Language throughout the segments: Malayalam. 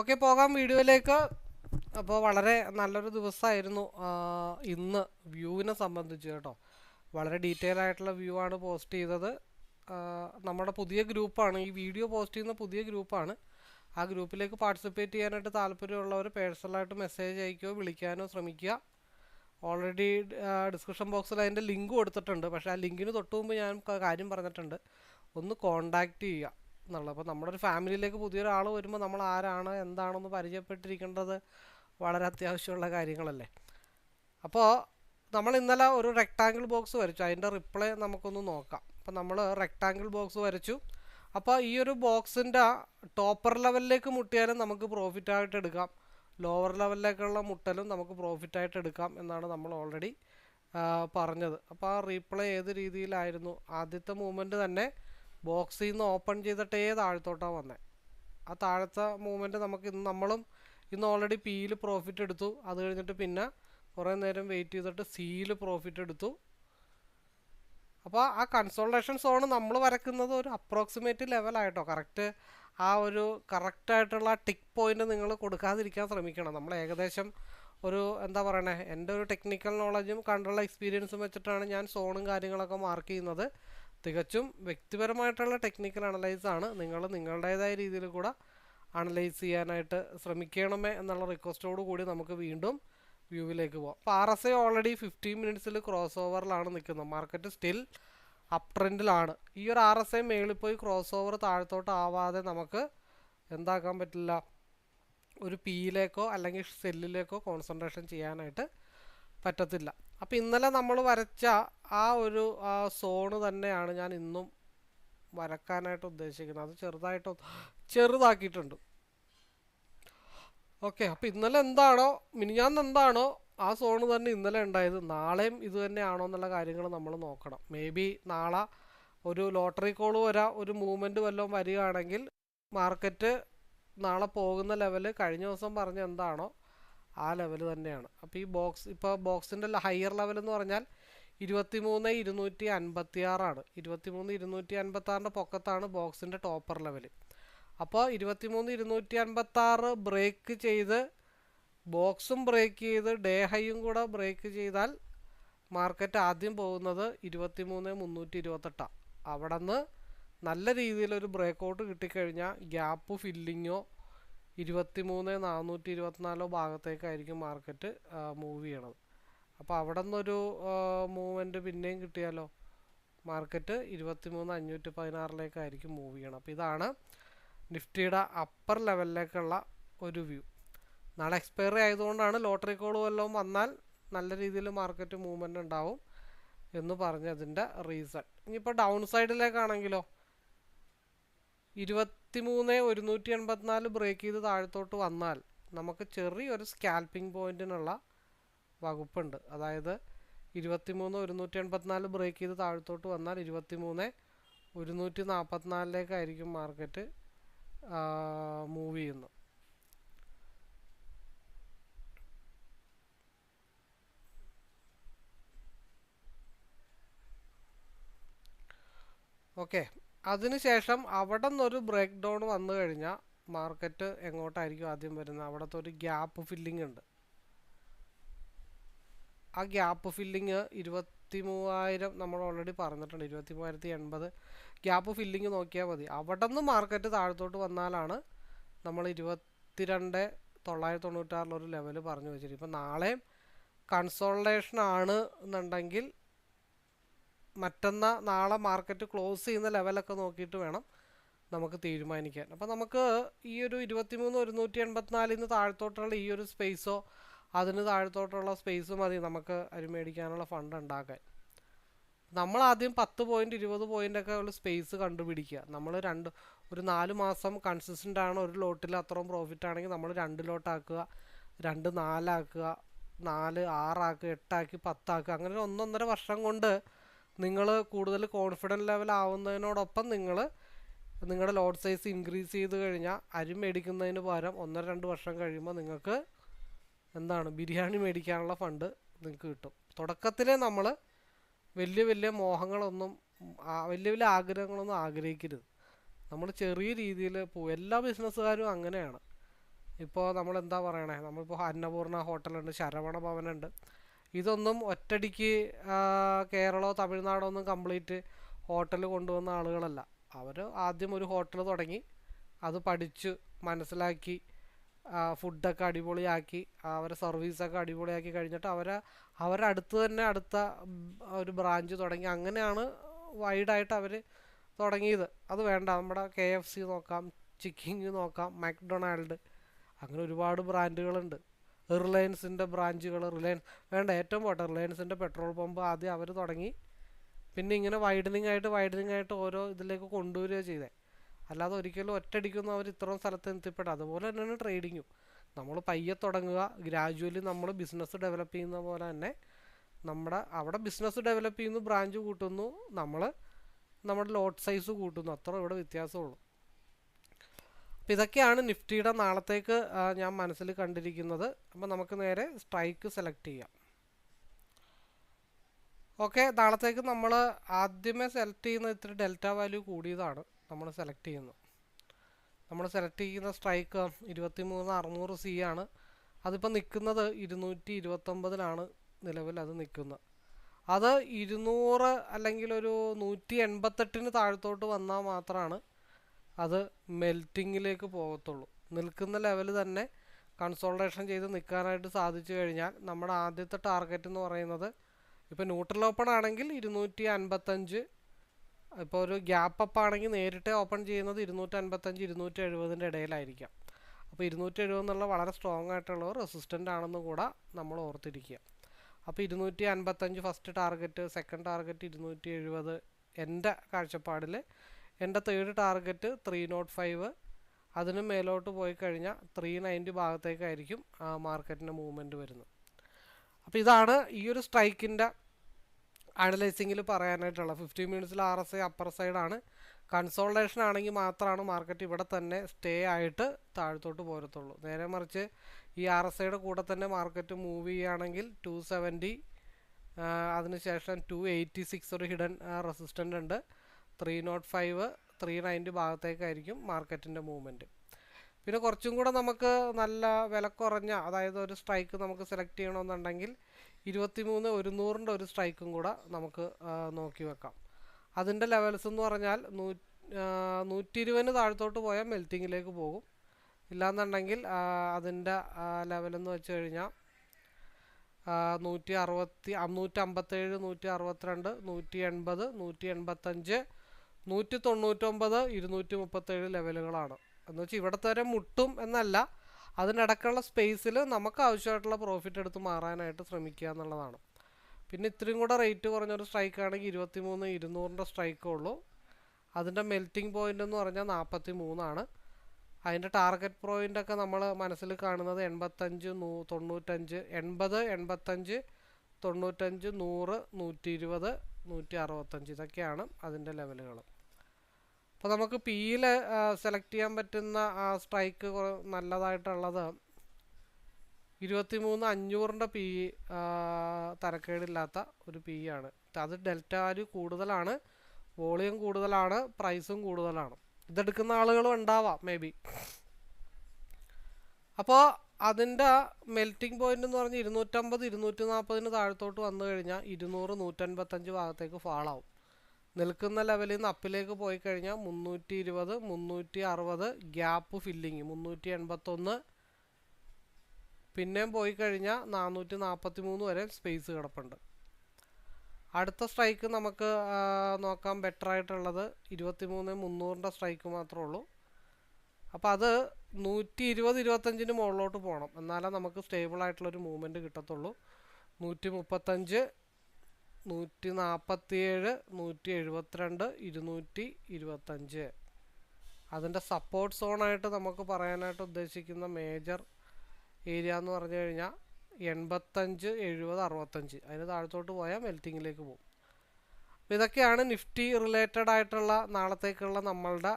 ഓക്കെ പോകാം വീഡിയോയിലേക്ക്. അപ്പോൾ വളരെ നല്ലൊരു ദിവസമായിരുന്നു ഇന്ന് വ്യൂവിനെ സംബന്ധിച്ച് കേട്ടോ. വളരെ ഡീറ്റെയിൽ ആയിട്ടുള്ള വ്യൂ ആണ് പോസ്റ്റ് ചെയ്തത്. നമ്മുടെ പുതിയ ഗ്രൂപ്പാണ് ഈ വീഡിയോ പോസ്റ്റ് ചെയ്യുന്ന പുതിയ ഗ്രൂപ്പാണ്. ആ ഗ്രൂപ്പിലേക്ക് പാർട്ടിസിപ്പേറ്റ് ചെയ്യാനായിട്ട് താല്പര്യമുള്ളവർ പേഴ്സണലായിട്ട് മെസ്സേജ് അയക്കുകയോ വിളിക്കാനോ ശ്രമിക്കുക. ഓൾറെഡി ഡിസ്ക്രിപ്ഷൻ ബോക്സിൽ അതിന്റെ ലിങ്ക് കൊടുത്തിട്ടുണ്ട്. പക്ഷേ ആ ലിങ്കിന് തൊട്ട് മുമ്പ് ഞാൻ കാര്യം പറഞ്ഞിട്ടുണ്ട്. ഒന്ന് കോണ്ടാക്റ്റ് ചെയ്യുക. എന്നുള്ളത്. അപ്പോൾ നമ്മുടെ ഒരു ഫാമിലിയിലേക്ക് പുതിയൊരാൾ വരുമ്പോൾ നമ്മൾ ആരാണ് എന്താണെന്ന് പരിചയപ്പെട്ടിരിക്കേണ്ടത് വളരെ അത്യാവശ്യമുള്ള കാര്യങ്ങളല്ലേ. അപ്പോൾ നമ്മൾ ഇന്നലെ ഒരു റെക്ടാങ്കിൾ ബോക്സ് വരച്ചു. അതിന്റെ റിപ്ലൈ നമുക്കൊന്ന് നോക്കാം. അപ്പോൾ നമ്മൾ റെക്ടാങ്കിൾ ബോക്സ് വരച്ചു. അപ്പോൾ ഈ ഒരു ബോക്സിന്റെ ടോപ്പർ ലെവലിലേക്ക് മുട്ടിയാലും നമുക്ക് പ്രോഫിറ്റായിട്ട് എടുക്കാം. ലോവർ ലെവലിലേക്കുള്ള മുട്ടലും നമുക്ക് പ്രോഫിറ്റായിട്ട് എടുക്കാം എന്നാണ് നമ്മൾ ഓൾറെഡി പറഞ്ഞത്. അപ്പോൾ ആ റീപ്ലൈ ഏത് രീതിയിലായിരുന്നു? ആദ്യത്തെ മൂവ്മെന്റ് തന്നെ ബോക്സിൽ നിന്ന് ഓപ്പൺ ചെയ്തിട്ടേ താഴത്തോട്ടാണ് വന്നത് ആ താഴത്തെ മൂവ്മെന്റ് നമുക്ക് ഇന്ന് നമ്മളും ഇന്ന് ഓൾറെഡി പിയിൽ പ്രോഫിറ്റ് എടുത്തു. അത് കഴിഞ്ഞിട്ട് പിന്നെ കുറേ നേരം വെയിറ്റ് ചെയ്തിട്ട് സിയിൽ പ്രോഫിറ്റ് എടുത്തു. അപ്പോൾ ആ കൺസോൾട്ടേഷൻ സോൺ നമ്മൾ വരക്കുന്നത് ഒരു അപ്രോക്സിമേറ്റ് ലെവലായിട്ടോ കറക്റ്റ് ആ ഒരു കറക്റ്റായിട്ടുള്ള ടിക്ക് പോയിന്റ് നിങ്ങൾ കൊടുക്കാതിരിക്കാൻ ശ്രമിക്കണം. നമ്മൾ ഏകദേശം ഒരു എന്താ പറയണേ? എന്റെ ഒരു ടെക്നിക്കൽ നോളജും കണ്ടുള്ള എക്സ്പീരിയൻസും വെച്ചിട്ടാണ് ഞാൻ സോണും കാര്യങ്ങളൊക്കെ മാർക്ക് ചെയ്യുന്നത്. തികച്ചും വ്യക്തിപരമായിട്ടുള്ള ടെക്നിക്കൽ അനലൈസ് ആണ്. നിങ്ങൾ നിങ്ങളുടേതായ രീതിയിൽ കൂടെ അനലൈസ് ചെയ്യാനായിട്ട് ശ്രമിക്കണമേ എന്നുള്ള റിക്വസ്റ്റോട് കൂടി നമുക്ക് വീണ്ടും വ്യൂവിലേക്ക് പോകാം അപ്പോൾ R S I already fifteen മിനിറ്റ്സിൽ cross ഓവറിലാണ് നിൽക്കുന്നത്. മാർക്കറ്റ് സ്റ്റിൽ അപ് ട്രെൻഡിലാണ് ഈ ഒരു ആർ എസ് ഐ മേളിൽ പോയി ക്രോസ് ഓവർ താഴത്തോട്ട് ആവാതെ നമുക്ക് എന്താക്കാൻ പറ്റില്ല? ഒരു പിയിലേക്കോ അല്ലെങ്കിൽ സെല്ലിലേക്കോ കോൺസെൻട്രേഷൻ ചെയ്യാനായിട്ട് പറ്റത്തില്ല. അപ്പോൾ ഇന്നലെ നമ്മൾ വരച്ച ആ ഒരു സോണ് തന്നെയാണ് ഞാൻ ഇന്നും വരക്കാനായിട്ട് ഉദ്ദേശിക്കുന്നത്. അത് ചെറുതായിട്ട് ചെറുതാക്കിയിട്ടുണ്ട്. ഓക്കെ അപ്പോൾ ഇന്നലെ എന്താണോ മിനിഞ്ഞാന്ന് എന്താണോ ആ സോണ് തന്നെ ഇന്നലെ ഉണ്ടായത്. നാളെയും ഇത് തന്നെയാണോ എന്നുള്ള കാര്യങ്ങൾ നമ്മൾ നോക്കണം. മേ ബി നാളെ ഒരു ലോട്ടറി കോൾ വരാ ഒരു മൂവ്മെന്റ് വല്ലതും വരികയാണെങ്കിൽ മാർക്കറ്റ് നാളെ പോകുന്ന ലെവൽ കഴിഞ്ഞ ദിവസം പറഞ്ഞ എന്താണോ ആ ലെവൽ തന്നെയാണ്. അപ്പോൾ ഈ ബോക്സ് ഇപ്പോൾ ബോക്സിന്റെ ഹയർ ലെവൽ എന്ന് പറഞ്ഞാൽ ഇരുപത്തി മൂന്ന് ഇരുന്നൂറ്റി അൻപത്തി ആറാണ് ഇരുപത്തി മൂന്ന് ഇരുന്നൂറ്റി അൻപത്തി ആറിന്റെ പൊക്കത്താണ് ബോക്സിന്റെ ടോപ്പർ ലെവൽ അപ്പോൾ ഇരുപത്തി മൂന്ന് ഇരുന്നൂറ്റി അൻപത്തി ആറ് ബ്രേക്ക് ചെയ്ത് ബോക്സും ബ്രേക്ക് ചെയ്ത് ഡേ ഹൈയും കൂടെ ബ്രേക്ക് ചെയ്താൽ മാർക്കറ്റ് ആദ്യം പോകുന്നത് ഇരുപത്തി മൂന്ന് മുന്നൂറ്റി ഇരുപത്തെട്ടാണ് അവിടെ നിന്ന് നല്ല രീതിയിലൊരു ബ്രേക്ക് ഔട്ട് കിട്ടിക്കഴിഞ്ഞാൽ ഗ്യാപ്പ് ഫില്ലിങ്ങോ ഇരുപത്തി മൂന്ന് നാനൂറ്റി ഇരുപത്തിനാലോ ഭാഗത്തേക്കായിരിക്കും മാർക്കറ്റ് മൂവ് ചെയ്യണത്. അപ്പോൾ അവിടെ നിന്നൊരു മൂവ്മെന്റ് പിന്നെയും കിട്ടിയാലോ? മാർക്കറ്റ് ഇരുപത്തി മൂന്ന് അഞ്ഞൂറ്റി പതിനാറിലേക്കായിരിക്കും മൂവ് ചെയ്യണം. അപ്പോൾ ഇതാണ് നിഫ്റ്റിയുടെ അപ്പർ ലെവലിലേക്കുള്ള ഒരു വ്യൂ നാളെ എക്സ്പയറി ആയതുകൊണ്ടാണ് ലോട്ടറി കോൾ വല്ലതും വന്നാൽ നല്ല രീതിയിൽ മാർക്കറ്റ് മൂവ്മെന്റ് ഉണ്ടാവും എന്ന് പറഞ്ഞതിന്റെ റീസൺ ഇനിയിപ്പോൾ ഡൗൺ സൈഡിലേക്കാണെങ്കിലോ ഇരുപത്തി മൂന്ന് ഒരുന്നൂറ്റി എൺപത്തിനാല് ബ്രേക്ക് ചെയ്ത് താഴത്തോട്ട് വന്നാൽ നമുക്ക് ചെറിയൊരു സ്കാൽപ്പിംഗ് പോയിന്റിനുള്ള വകുപ്പുണ്ട്. അതായത് ഇരുപത്തി മൂന്ന് ഒരുന്നൂറ്റി എൺപത്തിനാല് ബ്രേക്ക് ചെയ്ത് താഴത്തോട്ട് വന്നാൽ ഇരുപത്തി മൂന്ന് ഒരുന്നൂറ്റി നാൽപ്പത്തിനാലിലേക്കായിരിക്കും മാർക്കറ്റ് മൂവ് ചെയ്യുന്നത്. ഓക്കെ അതിനുശേഷം അവിടെ നിന്നൊരു ബ്രേക്ക് ഡൗൺ വന്നു കഴിഞ്ഞാൽ മാർക്കറ്റ് എങ്ങോട്ടായിരിക്കും ആദ്യം വരുന്നത് അവിടുത്തെ ഒരു ഗ്യാപ്പ് ഫില്ലിംഗ് ഉണ്ട് ആ ഗ്യാപ്പ് ഫില്ലിങ് ഇരുപത്തി മൂവായിരം നമ്മൾ ഓൾറെഡി പറഞ്ഞിട്ടുണ്ട്. ഇരുപത്തി മൂവായിരത്തി എൺപത് ഗ്യാപ്പ് ഫില്ലിങ് നോക്കിയാൽ മതി. അവിടെ നിന്ന് മാർക്കറ്റ് താഴത്തോട്ട് വന്നാലാണ് നമ്മൾ ഇരുപത്തിരണ്ട് തൊള്ളായിരത്തി തൊണ്ണൂറ്റാറിലൊരു ലെവൽ പറഞ്ഞു വെച്ചിട്ട് ഇപ്പം നാളെയും കൺസോൾട്ടേഷൻ ആണ് എന്നുണ്ടെങ്കിൽ മറ്റന്നാ നാളെ മാർക്കറ്റ് ക്ലോസ് ചെയ്യുന്ന ലെവലൊക്കെ നോക്കിയിട്ട് വേണം നമുക്ക് തീരുമാനിക്കാൻ. അപ്പോൾ നമുക്ക് ഈ ഒരു ഇരുപത്തിമൂന്ന് ഒരുന്നൂറ്റി എൺപത്തിനാലിൽ നിന്ന് താഴത്തോട്ടുള്ള ഈ ഒരു സ്പേസോ അതിന് താഴത്തോട്ടുള്ള സ്പേസ് മതി നമുക്ക് അരി മേടിക്കാനുള്ള ഫണ്ട് ഉണ്ടാക്കാൻ. നമ്മൾ ആദ്യം പത്ത് പോയിന്റ് ഇരുപത് പോയിന്റൊക്കെ ഉള്ള സ്പേസ് കണ്ടുപിടിക്കുക. നമ്മൾ രണ്ട് ഒരു നാല് മാസം കൺസിസ്റ്റന്റ് ആണ് ഒരു ലോട്ടിൽ അത്രയും പ്രോഫിറ്റ് ആണെങ്കിൽ നമ്മൾ രണ്ട് ലോട്ടാക്കുക രണ്ട് നാലാക്കുക നാല് ആറാക്കുക എട്ടാക്കി പത്താക്കുക അങ്ങനെ ഒന്നൊന്നര വർഷം കൊണ്ട് നിങ്ങൾ കൂടുതൽ കോൺഫിഡന്റ് ലെവൽ ആവുന്നതിനോടൊപ്പം നിങ്ങൾ നിങ്ങളുടെ ലോഡ് സൈസ് ഇൻക്രീസ് ചെയ്ത് കഴിഞ്ഞാൽ അരി മേടിക്കുന്നതിന് പകരം ഒന്നര രണ്ട് വർഷം കഴിയുമ്പോൾ നിങ്ങൾക്ക് എന്താണ് ബിരിയാണി മേടിക്കാനുള്ള ഫണ്ട് നിങ്ങൾക്ക് കിട്ടും. തുടക്കത്തിൽ നമ്മൾ വലിയ വലിയ മോഹങ്ങളൊന്നും വലിയ വലിയ ആഗ്രഹങ്ങളൊന്നും ആഗ്രഹിക്കരുത്. നമ്മൾ ചെറിയ രീതിയിൽ പോകും എല്ലാ ബിസിനസ്സുകാരും അങ്ങനെയാണ്. ഇപ്പോൾ നമ്മൾ എന്താ പറയണേ? നമ്മളിപ്പോൾ അന്നപൂർണ ഹോട്ടലുണ്ട് ശരവണ ഭവനുണ്ട് ഇതൊന്നും ഒറ്റടിക്ക് കേരളമോ തമിഴ്നാടോ ഒന്നും കംപ്ലീറ്റ് ഹോട്ടൽ കൊണ്ടുവന്ന ആളുകളല്ല. അവർ ആദ്യം ഒരു ഹോട്ടൽ തുടങ്ങി അത് പഠിച്ചു മനസ്സിലാക്കി ഫുഡൊക്കെ അടിപൊളിയാക്കി അവരെ സർവീസൊക്കെ അടിപൊളിയാക്കി കഴിഞ്ഞിട്ട് അവരെ അവരുടെ അടുത്ത് തന്നെ അടുത്ത ഒരു ബ്രാഞ്ച് തുടങ്ങി. അങ്ങനെയാണ് വൈഡായിട്ട് അവർ തുടങ്ങിയത്. അത് വേണ്ട നമ്മുടെ കെ എഫ് സി നോക്കാം ചിക്കിങ് നോക്കാം മാക്ഡൊണാൾഡ് അങ്ങനെ ഒരുപാട് ബ്രാൻഡുകളുണ്ട്. റിലയൻസിന്റെ ബ്രാഞ്ചുകൾ റിലയൻസ് വേണ്ട ഏറ്റവും പോട്ടെ റിലയൻസിന്റെ പെട്രോൾ പമ്പ് ആദ്യം അവർ തുടങ്ങി. പിന്നെ ഇങ്ങനെ വൈഡനിങ് ആയിട്ട് വൈഡനിങ് ആയിട്ട് ഓരോ ഇതിലേക്ക് കൊണ്ടുവരിക ചെയ്തേ. അല്ലാതെ ഒരിക്കലും ഒറ്റയടിക്കൊന്നും അവർ ഇത്രയും സ്ഥലത്ത് എത്തിപ്പെടാം. അതുപോലെ തന്നെയാണ് ട്രേഡിങ്ങും നമ്മൾ പയ്യെ തുടങ്ങുക. ഗ്രാജുവലി നമ്മൾ ബിസിനസ് ഡെവലപ്പ് ചെയ്യുന്ന പോലെ തന്നെ നമ്മുടെ അവിടെ ബിസിനസ് ഡെവലപ്പ് ചെയ്യുന്നു ബ്രാഞ്ച് കൂട്ടുന്നു. നമ്മൾ നമ്മുടെ ലോട്ട് സൈസ് കൂട്ടുന്നു. അത്ര ഇവിടെ വ്യത്യാസമുള്ളൂ. അപ്പോൾ ഇതൊക്കെയാണ് നിഫ്റ്റിയുടെ നാളത്തേക്ക് ഞാൻ മനസ്സിൽ കണ്ടിരിക്കുന്നത്. അപ്പോൾ നമുക്ക് നേരെ സ്ട്രൈക്ക് സെലക്ട് ചെയ്യാം. ഓക്കെ നാളത്തേക്ക് നമ്മൾ ആദ്യമേ സെലക്ട് ചെയ്യുന്ന ഇത്തിരി ഡെൽറ്റ വാല്യൂ കൂടിയതാണ് നമ്മൾ സെലക്ട് ചെയ്യുന്നത്. നമ്മൾ സെലക്ട് ചെയ്യുന്ന സ്ട്രൈക്ക് ഇരുപത്തി മൂന്ന് അറുന്നൂറ് സി ആണ്. അതിപ്പോൾ നിൽക്കുന്നത് ഇരുന്നൂറ്റി ഇരുപത്തൊമ്പതിലാണ് നിലവിൽ അത് നിൽക്കുന്നത്. അത് ഇരുന്നൂറ് അല്ലെങ്കിൽ ഒരു നൂറ്റി എൺപത്തെട്ടിന് താഴത്തോട്ട് വന്നാൽ മാത്രമാണ് അത് മെൽറ്റിങ്ങിലേക്ക് പോകത്തുള്ളൂ. നിൽക്കുന്ന ലെവൽ തന്നെ കൺസോൾട്ടേഷൻ ചെയ്ത് നിൽക്കാനായിട്ട് സാധിച്ചു കഴിഞ്ഞാൽ നമ്മുടെ ആദ്യത്തെ ടാർഗറ്റ് എന്ന് പറയുന്നത് ഇപ്പോൾ ന്യൂട്രൽ ഓപ്പൺ ആണെങ്കിൽ ഇരുന്നൂറ്റി അൻപത്തഞ്ച് ഇപ്പോൾ ഒരു ഗ്യാപ്പ് അപ്പ് ആണെങ്കിൽ നേരിട്ട് ഓപ്പൺ ചെയ്യുന്നത് ഇരുന്നൂറ്റി അൻപത്തഞ്ച് ഇരുന്നൂറ്റി എഴുപതിന്റെ ഇടയിലായിരിക്കാം. അപ്പോൾ ഇരുന്നൂറ്റി എഴുപത് എന്നുള്ള വളരെ സ്ട്രോങ് ആയിട്ടുള്ള റെസിസ്റ്റന്റ് ആണെന്ന് കൂടെ നമ്മൾ ഓർത്തിരിക്കുക. അപ്പോൾ ഇരുന്നൂറ്റി അൻപത്തഞ്ച് ഫസ്റ്റ് ടാർഗറ്റ് സെക്കൻഡ് ടാർഗറ്റ് ഇരുന്നൂറ്റി എഴുപത് എന്റെ കാഴ്ചപ്പാടിൽ എന്റെ third target three nought five അതിന് മേലോട്ട് പോയി കഴിഞ്ഞാൽ ത്രീ നയന്റി ഭാഗത്തേക്കായിരിക്കും മാർക്കറ്റിന്റെ മൂവ്മെന്റ് വരുന്നത്. അപ്പോൾ ഇതാണ് ഈ ഒരു സ്ട്രൈക്കിന്റെ അനലൈസിങ്ങിൽ പറയാനായിട്ടുള്ള. ഫിഫ്റ്റീൻ മിനിറ്റ്സിൽ ആർ എസ് ഐ അപ്പർ സൈഡാണ് കൺസോൾട്ടേഷൻ ആണെങ്കിൽ മാത്രമാണ് മാർക്കറ്റ് ഇവിടെ തന്നെ സ്റ്റേ ആയിട്ട് താഴത്തോട്ട് പോരത്തുള്ളൂ. നേരെ മറിച്ച് ഈ ആർ എസ് ഐയുടെ കൂടെ തന്നെ മാർക്കറ്റ് മൂവ് ചെയ്യുകയാണെങ്കിൽ ടു സെവന്റി അതിനുശേഷം ടു എയ്റ്റി സിക്സ് ഒരു ഹിഡൻ റെസിസ്റ്റന്റ് ഉണ്ട്. Three nought five three ninety ഭാഗത്തേക്കായിരിക്കും മാർക്കറ്റിന്റെ മൂവ്മെന്റ്. പിന്നെ കുറച്ചും കൂടെ നമുക്ക് നല്ല വില കുറഞ്ഞ അതായത് ഒരു സ്ട്രൈക്ക് നമുക്ക് സെലക്ട് ചെയ്യണമെന്നുണ്ടെങ്കിൽ ഇരുപത്തി മൂന്ന് ഒരുന്നൂറിന്റെ ഒരു സ്ട്രൈക്കും കൂടെ നമുക്ക് നോക്കി വെക്കാം. അതിന്റെ ലെവൽസ് എന്ന് പറഞ്ഞാൽ നൂ നൂറ്റി ഇരുപതിന് താഴത്തോട്ട് പോയാൽ മെൽറ്റിങ്ങിലേക്ക് പോകും. ഇല്ലാന്നുണ്ടെങ്കിൽ അതിന്റെ ലെവലെന്ന് വെച്ച് കഴിഞ്ഞാൽ നൂറ്റി അറുപത്തി നൂറ്റി അമ്പത്തേഴ് നൂറ്റി അറുപത്തിരണ്ട് നൂറ്റി എൺപത് നൂറ്റി എൺപത്തഞ്ച് നൂറ്റി തൊണ്ണൂറ്റൊമ്പത് ഇരുന്നൂറ്റി മുപ്പത്തേഴ് ലെവലുകളാണ്. എന്ന് വെച്ചാൽ ഇവിടുത്തെ വരെ മുട്ടും എന്നല്ല അതിനിടക്കുള്ള സ്പേസിൽ നമുക്ക് ആവശ്യമായിട്ടുള്ള പ്രോഫിറ്റ് എടുത്ത് മാറാനായിട്ട് ശ്രമിക്കുക എന്നുള്ളതാണ്. പിന്നെ ഇത്രയും കൂടെ റേറ്റ് കുറഞ്ഞൊരു സ്ട്രൈക്ക് ആണെങ്കിൽ ഇരുപത്തി മൂന്ന് ഇരുന്നൂറിന്റെ സ്ട്രൈക്കേ ഉള്ളൂ. അതിന്റെ മെൽറ്റിംഗ് പോയിന്റ് എന്ന് പറഞ്ഞാൽ നാൽപ്പത്തി മൂന്നാണ് അതിന്റെ ടാർഗറ്റ് പോയിന്റൊക്കെ നമ്മൾ മനസ്സിൽ കാണുന്നത് എൺപത്തഞ്ച് നൂ തൊണ്ണൂറ്റഞ്ച് എൺപത് എൺപത്തഞ്ച് തൊണ്ണൂറ്റഞ്ച് നൂറ് നൂറ്റി ഇരുപത് നൂറ്റി അറുപത്തഞ്ച് ഇതൊക്കെയാണ് അതിന്റെ ലെവലുകൾ അപ്പോൾ നമുക്ക് പിയിൽ സെലക്ട് ചെയ്യാൻ പറ്റുന്ന സ്ട്രൈക്ക് നല്ലതായിട്ടുള്ളത് ഇരുപത്തി മൂന്ന് അഞ്ഞൂറിന്റെ പി തരക്കേടില്ലാത്ത ഒരു പി ആണ്. അത് ഡെൽറ്റ വാല്യൂ കൂടുതലാണ് വോളിയം കൂടുതലാണ് പ്രൈസും കൂടുതലാണ്. ഇതെടുക്കുന്ന ആളുകളും ഉണ്ടാവാം മേ ബി അപ്പോൾ അതിന്റെ മെൽറ്റിംഗ് പോയിന്റ് എന്ന് പറഞ്ഞാൽ ഇരുന്നൂറ്റമ്പത് ഇരുന്നൂറ്റി നാൽപ്പതിന് താഴത്തോട്ട് വന്നു കഴിഞ്ഞാൽ ഇരുന്നൂറ് നൂറ്റൻപത്തഞ്ച് ഭാഗത്തേക്ക് ഫാളാവും നിൽക്കുന്ന ലെവലിൽ നിന്ന് അപ്പിലേക്ക് പോയി കഴിഞ്ഞാൽ മുന്നൂറ്റി ഇരുപത് മുന്നൂറ്റി അറുപത് ഗ്യാപ്പ് ഫില്ലിങ് മുന്നൂറ്റി എൺപത്തൊന്ന് പിന്നെയും പോയി കഴിഞ്ഞാൽ നാനൂറ്റി നാൽപ്പത്തി മൂന്ന് വരെ സ്പേസ് കിടപ്പുണ്ട്. അടുത്ത സ്ട്രൈക്ക് നമുക്ക് നോക്കാം നോക്കാൻ ബെറ്റർ ആയിട്ടുള്ളത് ഇരുപത്തി മൂന്ന് മുന്നൂറിന്റെ സ്ട്രൈക്ക് മാത്രമേ ഉള്ളൂ. അപ്പോൾ അത് നൂറ്റി ഇരുപത് ഇരുപത്തഞ്ചിന് മുകളിലോട്ട് പോകണം. എന്നാലേ നമുക്ക് സ്റ്റേബിൾ ആയിട്ടുള്ളൊരു മൂവ്മെന്റ് കിട്ടത്തുള്ളൂ. നൂറ്റി മുപ്പത്തഞ്ച് നൂറ്റി നാൽപ്പത്തിയേഴ് നൂറ്റി എഴുപത്തിരണ്ട് ഇരുന്നൂറ്റി ഇരുപത്തഞ്ച് അതിന്റെ സപ്പോർട്ട് സോണായിട്ട് നമുക്ക് പറയാനായിട്ട് ഉദ്ദേശിക്കുന്ന മേജർ ഏരിയ എന്ന് പറഞ്ഞു കഴിഞ്ഞാൽ എൺപത്തഞ്ച് എഴുപത് അറുപത്തഞ്ച്. അതിന് താഴത്തോട്ട് പോയാൽ മെൽറ്റിങ്ങിലേക്ക് പോകും. അപ്പോൾ ഇതൊക്കെയാണ് നിഫ്റ്റി റിലേറ്റഡ് ആയിട്ടുള്ള നാളത്തേക്കുള്ള നമ്മളുടെ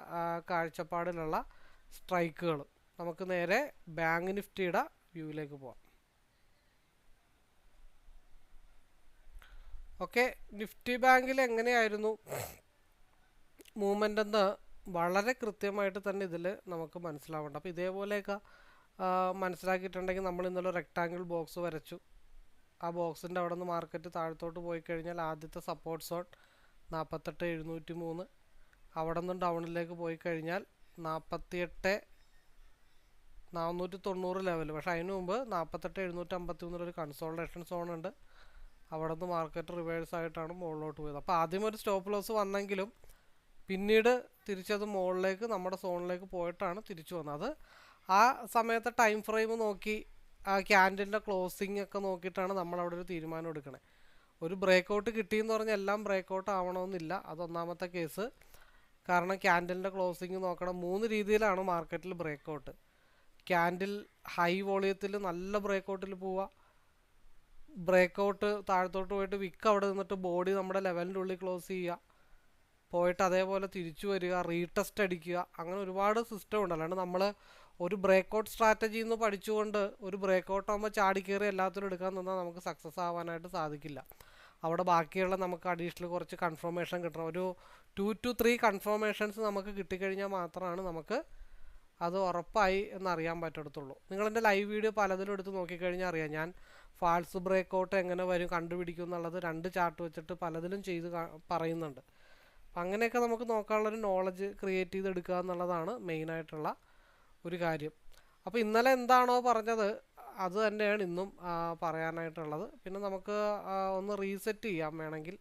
കാഴ്ചപ്പാടിലുള്ള സ്ട്രൈക്കുകൾ നമുക്ക് നേരെ ബാങ്ക് നിഫ്റ്റിയുടെ വ്യൂവിലേക്ക് പോവാം. ഓക്കെ നിഫ്റ്റി ബാങ്കിൽ എങ്ങനെയായിരുന്നു? മൂവ്മെന്റ് എന്ന് വളരെ കൃത്യമായിട്ട് തന്നെ ഇതിൽ നമുക്ക് മനസ്സിലാവേണ്ട അപ്പോൾ ഇതേപോലെയൊക്കെ മനസ്സിലാക്കിയിട്ടുണ്ടെങ്കിൽ നമ്മൾ ഇന്നലെ റെക്ടാങ്കിൾ ബോക്സ് വരച്ചു. ആ ബോക്സിന്റെ അവിടെ നിന്ന് മാർക്കറ്റ് താഴത്തോട്ട് പോയി കഴിഞ്ഞാൽ ആദ്യത്തെ സപ്പോർട്ട് സോൺ നാൽപ്പത്തെട്ട് എഴുന്നൂറ്റി മൂന്ന് അവിടെ നിന്നും ഡൗണിലേക്ക് പോയി കഴിഞ്ഞാൽ നാൽപ്പത്തിയെട്ട് നാനൂറ്റി തൊണ്ണൂറ് ലെവൽ പക്ഷേ അതിനു മുമ്പ് നാൽപ്പത്തെട്ട് എഴുന്നൂറ്റി അമ്പത്തി മൂന്നിലൊരു കൺസോൾട്ടേഷൻ സോൺ ഉണ്ട്. അവിടെ നിന്ന് മാർക്കറ്റ് റിവേഴ്സ് ആയിട്ടാണ് മുകളിലോട്ട് പോയത്. അപ്പോൾ ആദ്യം ഒരു സ്റ്റോപ്പ് ലോസ് വന്നെങ്കിലും പിന്നീട് തിരിച്ചത് മുകളിലേക്ക് നമ്മുടെ സോണിലേക്ക് പോയിട്ടാണ് തിരിച്ചു വന്നത്. ആ സമയത്തെ ടൈം ഫ്രെയിം നോക്കി ആ ക്യാൻഡിന്റെ ക്ലോസിംഗ് ഒക്കെ നോക്കിയിട്ടാണ് നമ്മൾ അവിടെ ഒരു തീരുമാനം എടുക്കണേ. ഒരു ബ്രേക്ക് ഔട്ട് കിട്ടിയെന്ന് പറഞ്ഞാൽ എല്ലാം ബ്രേക്ക് ഔട്ട് ആവണമെന്നില്ല. അത് ഒന്നാമത്തെ കേസ് കാരണം ക്യാൻഡിലിന്റെ ക്ലോസിംഗ് നോക്കണം മൂന്ന് രീതിയിലാണ് മാർക്കറ്റിൽ ബ്രേക്ക് ഔട്ട് ക്യാൻഡിൽ ഹൈ വോളിയത്തിൽ നല്ല ബ്രേക്ക് ഔട്ടിൽ പോവുക. ബ്രേക്ക് ഔട്ട് താഴത്തോട്ട് പോയിട്ട് വിക്ക് അവിടെ നിന്നിട്ട് ബോഡി നമ്മുടെ ലെവലിന്റെ ഉള്ളിൽ ക്ലോസ് ചെയ്യുക. പോയിട്ട് അതേപോലെ തിരിച്ചു വരിക റീടെസ്റ്റ് അടിക്കുക. അങ്ങനെ ഒരുപാട് സിസ്റ്റം ഉണ്ട്. അല്ലാണ്ട് നമ്മൾ ഒരു ബ്രേക്ക് ഔട്ട് എന്ന് പഠിച്ചുകൊണ്ട് ഒരു ബ്രേക്ക് ഔട്ട് ആകുമ്പോൾ ചാടി കയറി എല്ലാത്തിനും എടുക്കാൻ നിന്നാൽ നമുക്ക് സക്സസ് ആവാനായിട്ട് സാധിക്കില്ല. അവിടെ ബാക്കിയുള്ള നമുക്ക് അഡീഷണൽ കുറച്ച് കൺഫർമേഷൻ കിട്ടണം. ഒരു ടു ടു ത്രീ കൺഫർമേഷൻസ് നമുക്ക് കിട്ടിക്കഴിഞ്ഞാൽ മാത്രമാണ് നമുക്ക് അത് ഉറപ്പായി എന്നറിയാൻ പറ്റത്തുള്ളൂ. നിങ്ങളെന്റെ ലൈവ് വീഡിയോ പലതിലും എടുത്ത് നോക്കിക്കഴിഞ്ഞാൽ അറിയാം. ഞാൻ ഫാൾസ് ബ്രേക്ക് ഔട്ട് എങ്ങനെ വരും കണ്ടുപിടിക്കും എന്നുള്ളത് രണ്ട് ചാർട്ട് വെച്ചിട്ട് പലതിലും ചെയ്ത് പറയുന്നുണ്ട്. അപ്പം അങ്ങനെയൊക്കെ നമുക്ക് നോക്കാനുള്ളൊരു നോളജ് ക്രിയേറ്റ് ചെയ്തെടുക്കുക എന്നുള്ളതാണ് മെയിനായിട്ടുള്ള ഒരു കാര്യം. അപ്പോൾ ഇന്നലെ എന്താണോ പറഞ്ഞത് അത് തന്നെയാണ് ഇന്നും പറയാനായിട്ടുള്ളത്. പിന്നെ നമുക്ക് ഒന്ന് റീസെറ്റ് ചെയ്യാം വേണമെങ്കിൽ.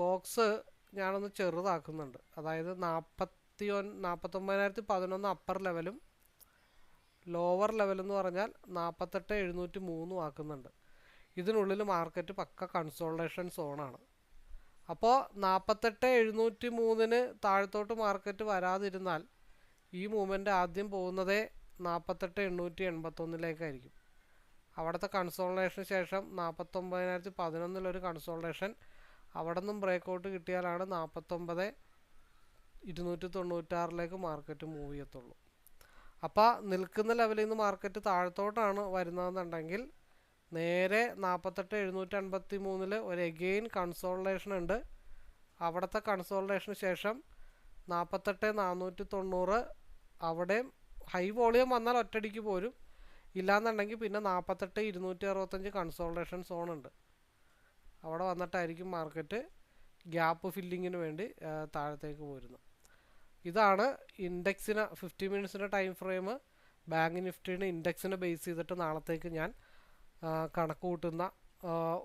ബോക്സ് ഞാനൊന്ന് ചെറുതാക്കുന്നുണ്ട്. അതായത് നാൽപ്പത്തി ഒൻ നാൽപ്പത്തൊമ്പതിനായിരത്തി പതിനൊന്ന് അപ്പർ ലെവലും ലോവർ ലെവൽ എന്ന് പറഞ്ഞാൽ നാൽപ്പത്തെട്ട് എഴുന്നൂറ്റി മൂന്നും ആക്കുന്നുണ്ട്. ഇതിനുള്ളിൽ മാർക്കറ്റ് പക്ക കൺസോൾട്ടേഷൻ സോണാണ് അപ്പോൾ നാൽപ്പത്തെട്ട് എഴുന്നൂറ്റി മൂന്നിന് താഴത്തോട്ട് മാർക്കറ്റ് വരാതിരുന്നാൽ ഈ മൂവ്മെന്റ് ആദ്യം പോകുന്നതേ നാൽപ്പത്തെട്ട് എണ്ണൂറ്റി എൺപത്തൊന്നിലേക്കായിരിക്കും. അവിടുത്തെ കൺസോൾട്ടേഷന് ശേഷം നാൽപ്പത്തൊമ്പതിനായിരത്തി പതിനൊന്നിലൊരു കൺസോൾട്ടേഷൻ അവിടെ നിന്നും ബ്രേക്ക് ഔട്ട് കിട്ടിയാലാണ് നാൽപ്പത്തൊമ്പത് ഇരുന്നൂറ്റി തൊണ്ണൂറ്റാറിലേക്ക് മാർക്കറ്റ് മൂവ് ചെയ്യത്തുള്ളൂ. അപ്പോൾ നിൽക്കുന്ന ലെവലിൽ നിന്ന് മാർക്കറ്റ് താഴത്തോട്ടാണ് വരുന്നതെന്നുണ്ടെങ്കിൽ നേരെ നാൽപ്പത്തെട്ട് എഴുന്നൂറ്റി അൻപത്തി മൂന്നിൽ ഒരു എഗെയിൻ കൺസോൾട്ടേഷൻ ഉണ്ട്. അവിടുത്തെ കൺസോൾട്ടേഷന് ശേഷം നാൽപ്പത്തെട്ട് നാനൂറ്റി തൊണ്ണൂറ് അവിടെയും ഹൈ വോളിയം വന്നാൽ ഒറ്റടിക്ക് പോരും. ഇല്ലാന്നുണ്ടെങ്കിൽ പിന്നെ നാൽപ്പത്തെട്ട് ഇരുന്നൂറ്റി അറുപത്തഞ്ച് കൺസോൾട്ടേഷൻ സോൺ ഉണ്ട്. അവിടെ വന്നിട്ടായിരിക്കും മാർക്കറ്റ് ഗ്യാപ്പ് ഫില്ലിങ്ങിന് വേണ്ടി താഴത്തേക്ക് പോരുന്നത്. ഇതാണ് ഇൻഡെക്സിന് ഫിഫ്റ്റി മിനിറ്റ്സിന്റെ ടൈം ഫ്രെയിം ബാങ്ക് നിഫ്റ്റിയുടെ ഇൻഡെക്സിനെ ബേസ് ചെയ്തിട്ട് നാളത്തേക്ക് ഞാൻ കണക്ക് കൂട്ടുന്ന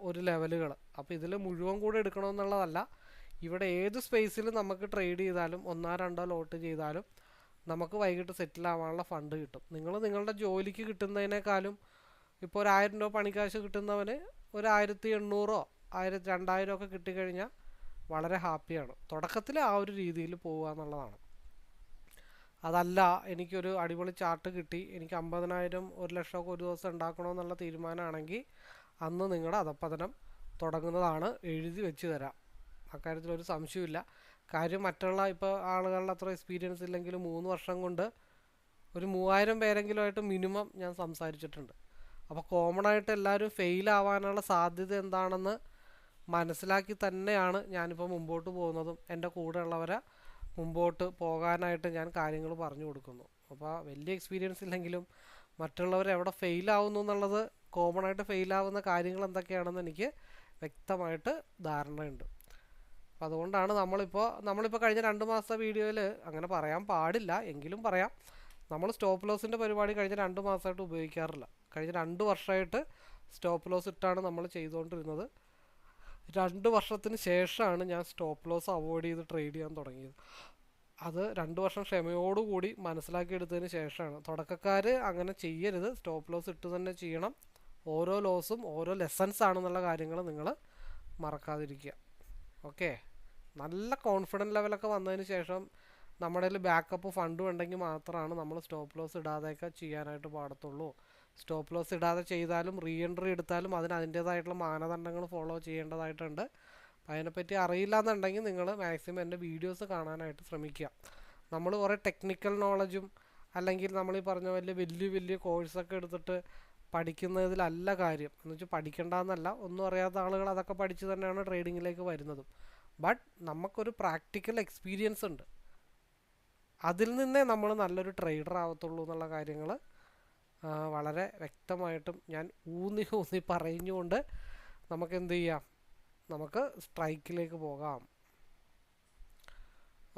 ഒരു ലെവലുകൾ അപ്പോൾ ഇതിൽ മുഴുവൻ കൂടെ എടുക്കണമെന്നുള്ളതല്ല. ഇവിടെ ഏത് സ്പേസിൽ നമുക്ക് ട്രേഡ് ചെയ്താലും ഒന്നോ രണ്ടോ ലോട്ട് ചെയ്താലും നമുക്ക് വൈകിട്ട് സെറ്റിൽ ആവാനുള്ള ഫണ്ട് കിട്ടും. നിങ്ങൾ നിങ്ങളുടെ ജോലിക്ക് കിട്ടുന്നതിനേക്കാളും ഇപ്പോൾ ഒരു ആയിരം രൂപ പണിക്കാശ് കിട്ടുന്നവന് ഒരു ആയിരത്തി എണ്ണൂറോ ആയിരത്തി രണ്ടായിരം ഒക്കെ കിട്ടിക്കഴിഞ്ഞാൽ വളരെ ഹാപ്പിയാണ് തുടക്കത്തിൽ ആ ഒരു രീതിയിൽ പോവുക എന്നുള്ളതാണ്. അതല്ല എനിക്കൊരു അടിപൊളി ചാർട്ട് കിട്ടി. എനിക്ക് അമ്പതിനായിരം ഒരു ലക്ഷമൊക്കെ ഒരു ദിവസം ഉണ്ടാക്കണമെന്നുള്ള തീരുമാനമാണെങ്കിൽ അന്ന് നിങ്ങളുടെ അധപ്പതനം തുടങ്ങുന്നതാണ് എഴുതി വെച്ച് തരാം. അക്കാര്യത്തിൽ ഒരു സംശയമില്ല കാര്യം മറ്റുള്ള ഇപ്പോൾ ആളുകളുടെ അത്ര എക്സ്പീരിയൻസ് ഇല്ലെങ്കിൽ മൂന്ന് വർഷം കൊണ്ട് ഒരു മൂവായിരം പേരെങ്കിലുമായിട്ട് മിനിമം ഞാൻ സംസാരിച്ചിട്ടുണ്ട്. അപ്പോൾ കോമൺ ആയിട്ട് എല്ലാവരും ഫെയിൽ ആവാനുള്ള സാധ്യത എന്താണെന്ന് മനസ്സിലാക്കി തന്നെയാണ് ഞാനിപ്പോൾ മുമ്പോട്ട് പോകുന്നതും. എന്റെ കൂടെ ഉള്ളവരെ മുമ്പോട്ട് പോകാനായിട്ട് ഞാൻ കാര്യങ്ങൾ പറഞ്ഞു കൊടുക്കുന്നു. അപ്പോൾ വലിയ എക്സ്പീരിയൻസ് ഇല്ലെങ്കിലും മറ്റുള്ളവർ എവിടെ ഫെയിലാവുന്നു എന്നുള്ളത് കോമൺ ആയിട്ട് ഫെയിലാവുന്ന കാര്യങ്ങൾ എന്തൊക്കെയാണെന്ന് എനിക്ക് വ്യക്തമായിട്ട് ധാരണയുണ്ട്. അപ്പോൾ അതുകൊണ്ടാണ് നമ്മളിപ്പോൾ നമ്മളിപ്പോൾ കഴിഞ്ഞ രണ്ട് മാസത്തെ വീഡിയോയിൽ അങ്ങനെ പറയാൻ പാടില്ല. എങ്കിലും പറയാം. നമ്മൾ സ്റ്റോപ്പ് ലോസിന്റെ പരിപാടി കഴിഞ്ഞ രണ്ട് മാസമായിട്ട് ഉപയോഗിക്കാറില്ല. കഴിഞ്ഞ രണ്ട് വർഷമായിട്ട് സ്റ്റോപ്പ് ലോസ് ഇട്ടാണ് നമ്മൾ ചെയ്തുകൊണ്ടിരുന്നത്. രണ്ട് വർഷത്തിന് ശേഷമാണ് ഞാൻ സ്റ്റോപ്പ് ലോസ് അവോയ്ഡ് ചെയ്ത് ട്രേഡ് ചെയ്യാൻ തുടങ്ങിയത്. അത് രണ്ട് വർഷം ക്ഷമയോടുകൂടി മനസ്സിലാക്കിയെടുത്തതിന് ശേഷമാണ്. തുടക്കക്കാർ അങ്ങനെ ചെയ്യരുത്. സ്റ്റോപ്പ് ലോസ് ഇട്ട് തന്നെ ചെയ്യണം. ഓരോ ലോസും ഓരോ ലെസൺസ് ആണെന്നുള്ള കാര്യങ്ങൾ നിങ്ങൾ മറക്കാതിരിക്കുക. ഓക്കെ നല്ല കോൺഫിഡന്റ് ലെവലൊക്കെ വന്നതിന് ശേഷം നമ്മുടെ കയ്യിൽ ബാക്കപ്പ് ഫണ്ടും ഉണ്ടെങ്കിൽ മാത്രമാണ് നമ്മൾ സ്റ്റോപ്പ് ലോസ് ഇടാതെയൊക്കെ ചെയ്യാനായിട്ട് പാടത്തുള്ളൂ. സ്റ്റോപ്പ് ലോസ് ഇടാതെ ചെയ്താലും റീ എൻട്രി എടുത്താലും അതിന് അതിന്റേതായിട്ടുള്ള മാനദണ്ഡങ്ങൾ ഫോളോ ചെയ്യേണ്ടതായിട്ടുണ്ട്. അപ്പം അതിനെപ്പറ്റി അറിയില്ല എന്നുണ്ടെങ്കിൽ നിങ്ങൾ മാക്സിമം എന്റെ വീഡിയോസ് കാണാനായിട്ട് ശ്രമിക്കുക. നമ്മൾ കുറേ ടെക്നിക്കൽ നോളജും അല്ലെങ്കിൽ നമ്മൾ ഈ പറഞ്ഞ വലിയ വലിയ വലിയ കോഴ്സൊക്കെ എടുത്തിട്ട് പഠിക്കുന്നതിലല്ല കാര്യം. എന്ന് വെച്ചാൽ പഠിക്കേണ്ടെന്നല്ല ഒന്നും അറിയാത്ത ആളുകൾ അതൊക്കെ പഠിച്ച് തന്നെയാണ് ട്രേഡിങ്ങിലേക്ക് വരുന്നതും. ബട്ട് നമുക്കൊരു പ്രാക്ടിക്കൽ എക്സ്പീരിയൻസ് ഉണ്ട്. അതിൽ നിന്നേ നമ്മൾ നല്ലൊരു ട്രേഡർ ആവത്തുള്ളൂ എന്നുള്ള കാര്യങ്ങൾ വളരെ വ്യക്തമായിട്ടും ഞാൻ ഊന്നി ഊന്നി പറഞ്ഞുകൊണ്ട് നമുക്ക് എന്ത് ചെയ്യാം? നമുക്ക് സ്ട്രൈക്കിലേക്ക് പോകാം.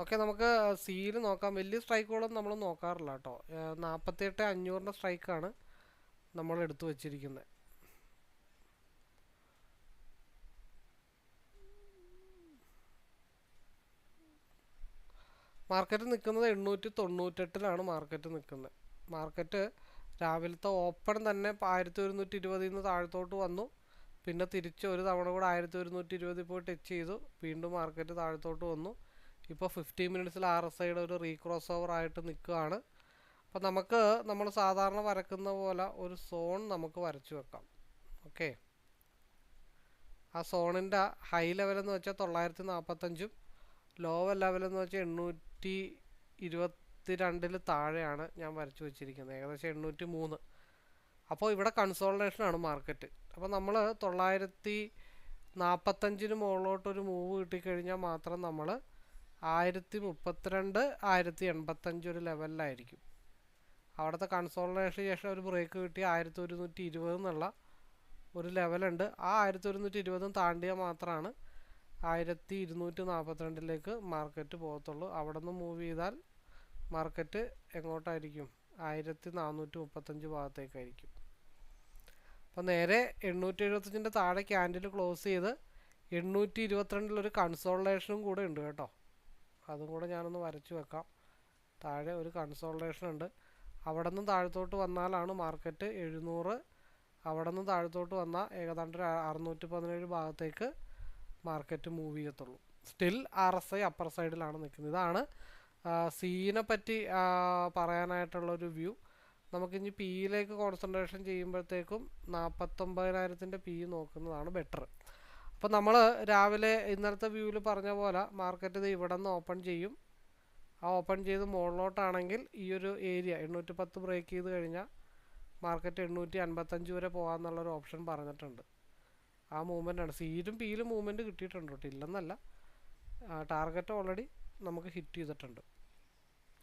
ഓക്കെ നമുക്ക് സിയിൽ നോക്കാം. വലിയ സ്ട്രൈക്കുകളൊന്നും നമ്മൾ നോക്കാറില്ല കേട്ടോ. നാൽപ്പത്തിയെട്ട് അഞ്ഞൂറിന്റെ സ്ട്രൈക്കാണ് നമ്മൾ എടുത്തു വച്ചിരിക്കുന്നത്. മാർക്കറ്റ് നിൽക്കുന്നത് എണ്ണൂറ്റി തൊണ്ണൂറ്റെട്ടിലാണ് മാർക്കറ്റ് നിൽക്കുന്നത്. മാർക്കറ്റ് രാവിലത്തെ ഓപ്പൺ തന്നെ ആയിരത്തി ഒരുന്നൂറ്റി ഇരുപതിൽ നിന്ന് താഴത്തോട്ട് വന്നു. പിന്നെ തിരിച്ച് ഒരു തവണ കൂടെ ആയിരത്തി ഒരുന്നൂറ്റി ഇരുപതിൽ പോയി ടച്ച് ചെയ്തു. വീണ്ടും മാർക്കറ്റ് താഴത്തോട്ട് വന്നു. ഇപ്പോൾ ഫിഫ്റ്റീൻ മിനിറ്റ്സിൽ ആർ എസ് ഐയുടെ ഒരു റീക്രോസ് ഓവർ ആയിട്ട് നിൽക്കുകയാണ്. അപ്പോൾ നമുക്ക് നമ്മൾ സാധാരണ വരക്കുന്ന പോലെ ഒരു സോൺ നമുക്ക് വരച്ചു വെക്കാം. ഓക്കെ ആ സോണിന്റെ ഹൈ ലെവലെന്ന് വെച്ചാൽ തൊള്ളായിരത്തി നാൽപ്പത്തഞ്ചും ലോവർ ലെവലെന്ന് വെച്ചാൽ എണ്ണൂറ്റി ഇരുപത്തി രണ്ടിൽ താഴെയാണ് ഞാൻ വരച്ചു വെച്ചിരിക്കുന്നത്. ഏകദേശം എണ്ണൂറ്റി മൂന്ന് അപ്പോൾ ഇവിടെ കൺസോൾട്ടേഷനാണ് മാർക്കറ്റ് അപ്പോൾ നമ്മൾ തൊള്ളായിരത്തി നാൽപ്പത്തഞ്ചിന് മുകളിലോട്ടൊരു മൂവ് കിട്ടിക്കഴിഞ്ഞാൽ മാത്രം നമ്മൾ ആയിരത്തി മുപ്പത്തിരണ്ട് ആയിരത്തി എൺപത്തഞ്ച് ഒരു ലെവലിലായിരിക്കും അവിടുത്തെ കൺസോൾട്ടേഷന് ശേഷം ഒരു ബ്രേക്ക് കിട്ടി ആയിരത്തി ഒരുന്നൂറ്റി ഇരുപത് എന്നുള്ള ഒരു ലെവലുണ്ട് ആ ആയിരത്തി ഒരുന്നൂറ്റി ഇരുപതും താണ്ടിയാൽ മാത്രമാണ് ആയിരത്തി ഇരുന്നൂറ്റി നാൽപ്പത്തിരണ്ടിലേക്ക് മാർക്കറ്റ് പോകത്തുള്ളൂ. അവിടെ നിന്ന് മൂവ് ചെയ്താൽ മാർക്കറ്റ് എങ്ങോട്ടായിരിക്കും? ആയിരത്തി നാനൂറ്റി മുപ്പത്തഞ്ച് ഭാഗത്തേക്കായിരിക്കും. അപ്പോൾ നേരെ എണ്ണൂറ്റി എഴുപത്തഞ്ചിന്റെ താഴെ ക്യാൻഡിൽ ക്ലോസ് ചെയ്ത് എണ്ണൂറ്റി ഇരുപത്തിരണ്ടിലൊരു കൺസോൾട്ടേഷനും കൂടെ ഉണ്ട് കേട്ടോ. അതും കൂടെ ഞാനൊന്ന് വരച്ചു വെക്കാം. താഴെ ഒരു കൺസോൾട്ടേഷൻ ഉണ്ട്. അവിടെ നിന്ന് താഴത്തോട്ട് വന്നാലാണ് മാർക്കറ്റ് എഴുന്നൂറ്. അവിടെ നിന്ന് താഴത്തോട്ട് വന്നാൽ ഏകദാണ്ട് ഒരു അറുന്നൂറ്റി പതിനേഴ് ഭാഗത്തേക്ക് മാർക്കറ്റ് മൂവ് ചെയ്യത്തുള്ളൂ. Still R S I upper സൈഡിലാണ് നിൽക്കുന്നത്. ഇതാണ് സീനെ പറ്റി പറയാനായിട്ടുള്ളൊരു വ്യൂ. നമുക്കിനി പിയിലേക്ക് കോൺസെൻട്രേഷൻ ചെയ്യുമ്പോഴത്തേക്കും നാൽപ്പത്തൊമ്പതിനായിരത്തിന്റെ പി നോക്കുന്നതാണ് ബെറ്റർ അപ്പോൾ നമ്മൾ രാവിലെ ഇന്നലത്തെ വ്യൂവിൽ പറഞ്ഞ പോലെ മാർക്കറ്റ് ഇത് ഇവിടെ നിന്ന് ഓപ്പൺ ചെയ്യും. ആ ഓപ്പൺ ചെയ്ത് മുകളിലോട്ടാണെങ്കിൽ ഈ ഒരു ഏരിയ എണ്ണൂറ്റി പത്ത് ബ്രേക്ക് ചെയ്ത് കഴിഞ്ഞാൽ മാർക്കറ്റ് എണ്ണൂറ്റി അൻപത്തഞ്ച് വരെ പോകാമെന്നുള്ളൊരു ഓപ്ഷൻ പറഞ്ഞിട്ടുണ്ട്. ആ മൂവ്മെന്റ് ആണ്. സീലും പിയിലും മൂവ്മെന്റ് കിട്ടിയിട്ടുണ്ട് കേട്ടോ. ഇല്ലെന്നല്ല. ടാർഗറ്റ് ഓൾറെഡി നമുക്ക് ഹിറ്റ് ചെയ്തിട്ടുണ്ട്.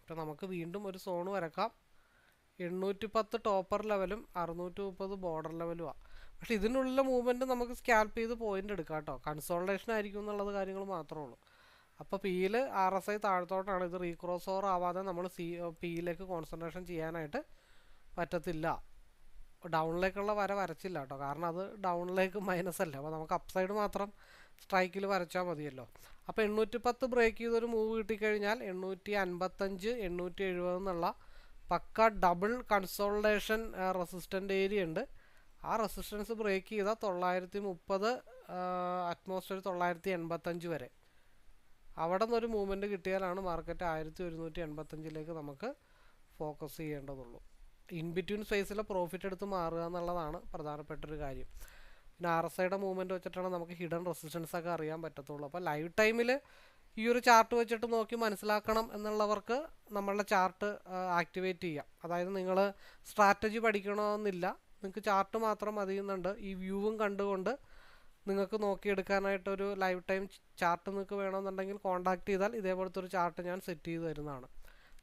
അപ്പോൾ നമുക്ക് വീണ്ടും ഒരു സോൺ വരക്കാം. എണ്ണൂറ്റി പത്ത് ടോപ്പർ ലെവലും അറുന്നൂറ്റി മുപ്പത് ബോർഡർ ലെവലുമാണ് പക്ഷേ ഇതിനുള്ള മൂവ്മെന്റ് നമുക്ക് സ്കാൽപ്പ് ചെയ്ത് പോയിന്റ് എടുക്കാം കേട്ടോ. കൺസോൾട്ടേഷൻ ആയിരിക്കും എന്നുള്ളത് കാര്യങ്ങൾ മാത്രമേ ഉള്ളൂ. അപ്പോൾ പിയിൽ ആർ എസ് ഐ താഴത്തോട്ടാണ്. ഇത് റീക്രോസ് ഓവർ ആവാതെ നമ്മൾ സി പിയിലേക്ക് കോൺസെൻട്രേഷൻ ചെയ്യാനായിട്ട് പറ്റത്തില്ല. ഡൗണിലേക്കുള്ള വര വരച്ചില്ല കേട്ടോ. കാരണം അത് ഡൗണിലേക്ക് മൈനസ് അല്ല. അപ്പോൾ നമുക്ക് അപ്സൈഡ് സൈഡ് മാത്രം സ്ട്രൈക്കിൽ വരച്ചാൽ മതിയല്ലോ. അപ്പോൾ എണ്ണൂറ്റി പത്ത് ബ്രേക്ക് ചെയ്തൊരു മൂവ് കിട്ടിക്കഴിഞ്ഞാൽ എണ്ണൂറ്റി അൻപത്തഞ്ച് എണ്ണൂറ്റി എഴുപത് എന്നുള്ള പക്ക ഡബിൾ കൺസോൾട്ടേഷൻ റെസിസ്റ്റന്റ് ഏരിയ ഉണ്ട്. ആ റെസിസ്റ്റൻസ് ബ്രേക്ക് ചെയ്താൽ തൊള്ളായിരത്തി മുപ്പത് അറ്റ്മോസ്ഫിയർ തൊള്ളായിരത്തി എൺപത്തഞ്ച് വരെ. അവിടെ നിന്നൊരു മൂവ്മെന്റ് കിട്ടിയാലാണ് മാർക്കറ്റ് ആയിരത്തി ഒരുന്നൂറ്റി എൺപത്തഞ്ചിലേക്ക് നമുക്ക് ഫോക്കസ് ചെയ്യേണ്ടതുള്ളൂ. ഇൻ ബിറ്റ്വീൻ സ്പേസിലെ പ്രോഫിറ്റ് എടുത്ത് മാറുക എന്നുള്ളതാണ് പ്രധാനപ്പെട്ടൊരു കാര്യം. പിന്നെ ആർ എസ് ഐയുടെ മൂവ്മെന്റ് വെച്ചിട്ടാണ് നമുക്ക് ഹിഡൻ റെസിസ്റ്റൻസ് ഒക്കെ അറിയാൻ പറ്റത്തുള്ളൂ. അപ്പോൾ ലൈവ് ടൈമിൽ ഈ ഒരു ചാർട്ട് വെച്ചിട്ട് നോക്കി മനസ്സിലാക്കണം എന്നുള്ളവർക്ക് നമ്മളുടെ ചാർട്ട് ആക്ടിവേറ്റ് ചെയ്യാം. അതായത് നിങ്ങൾ സ്ട്രാറ്റജി പഠിക്കണമെന്നില്ല. നിങ്ങൾക്ക് ചാർട്ട് മാത്രം മതിയുന്നുണ്ട്. ഈ വ്യൂവും കണ്ടുകൊണ്ട് നിങ്ങൾക്ക് നോക്കിയെടുക്കാനായിട്ടൊരു ലൈവ് ടൈം ചാർട്ട് നിങ്ങൾക്ക് വേണമെന്നുണ്ടെങ്കിൽ കോൺടാക്ട് ചെയ്താൽ ഇതേപോലത്തെ ഒരു ചാർട്ട് ഞാൻ സെറ്റ് ചെയ്ത് തരുന്നതാണ്.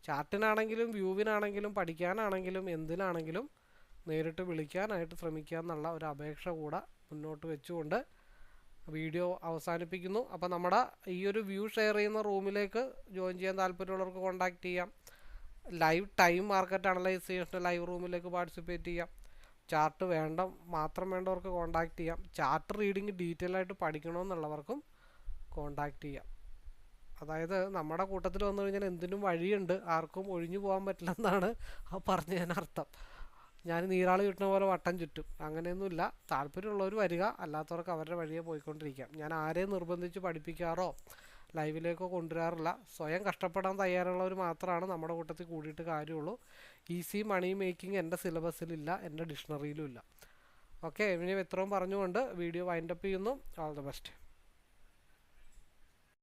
ചാർട്ടിനാണെങ്കിലും വ്യൂവിനാണെങ്കിലും പഠിക്കാനാണെങ്കിലും എന്തിനാണെങ്കിലും നേരിട്ട് വിളിക്കാനായിട്ട് ശ്രമിക്കുക എന്നുള്ള ഒരു അപേക്ഷ കൂടെ മുന്നോട്ട് വെച്ചുകൊണ്ട് വീഡിയോ അവസാനിപ്പിക്കുന്നു. അപ്പോൾ നമ്മുടെ ഈ ഒരു വ്യൂ ഷെയർ ചെയ്യുന്ന റൂമിലേക്ക് ജോയിൻ ചെയ്യാൻ താല്പര്യമുള്ളവർക്ക് കോൺടാക്ട് ചെയ്യാം. ലൈവ് ടൈം മാർക്കറ്റ് അനലൈസ് ചെയ്യുന്ന ലൈവ് റൂമിലേക്ക് പാർട്ടിസിപ്പേറ്റ് ചെയ്യാം. ചാർട്ട് വേണ്ട മാത്രം വേണ്ടവർക്ക് കോൺടാക്ട് ചെയ്യാം. ചാർട്ട് റീഡിങ് ഡീറ്റെയിൽ ആയിട്ട് പഠിക്കണമെന്നുള്ളവർക്കും കോൺടാക്ട് ചെയ്യാം. അതായത് നമ്മുടെ കൂട്ടത്തിൽ വന്നു കഴിഞ്ഞാൽ എന്തിനും വഴിയുണ്ട്. ആർക്കും ഒഴിഞ്ഞു പോകാൻ പറ്റില്ലെന്നാണ് ആ പറഞ്ഞതിനർത്ഥം. ഞാൻ നീരാൾ ചുറ്റുന്ന പോലെ വട്ടം ചുറ്റും. അങ്ങനെയൊന്നുമില്ല. താല്പര്യമുള്ളവർ വരിക. അല്ലാത്തവർക്ക് അവരുടെ വഴിയെ പോയിക്കൊണ്ടിരിക്കാം. ഞാൻ ആരെയും നിർബന്ധിച്ച് പഠിപ്പിക്കാറോ ലൈവിലേക്കോ കൊണ്ടുവരാറില്ല. സ്വയം കഷ്ടപ്പെടാൻ തയ്യാറുള്ളവർ മാത്രമാണ് നമ്മുടെ കൂട്ടത്തിൽ കൂടിയിട്ട് കാര്യമുള്ളൂ. ഈസി മണി മേക്കിംഗ് എന്റെ സിലബസിലില്ല എന്റെ ഡിക്ഷണറിയിലും ഇല്ല ഓക്കെ ഇനി ഇത്രയും പറഞ്ഞുകൊണ്ട് വീഡിയോ വൈൻഡപ്പ് ചെയ്യുന്നു. All the best.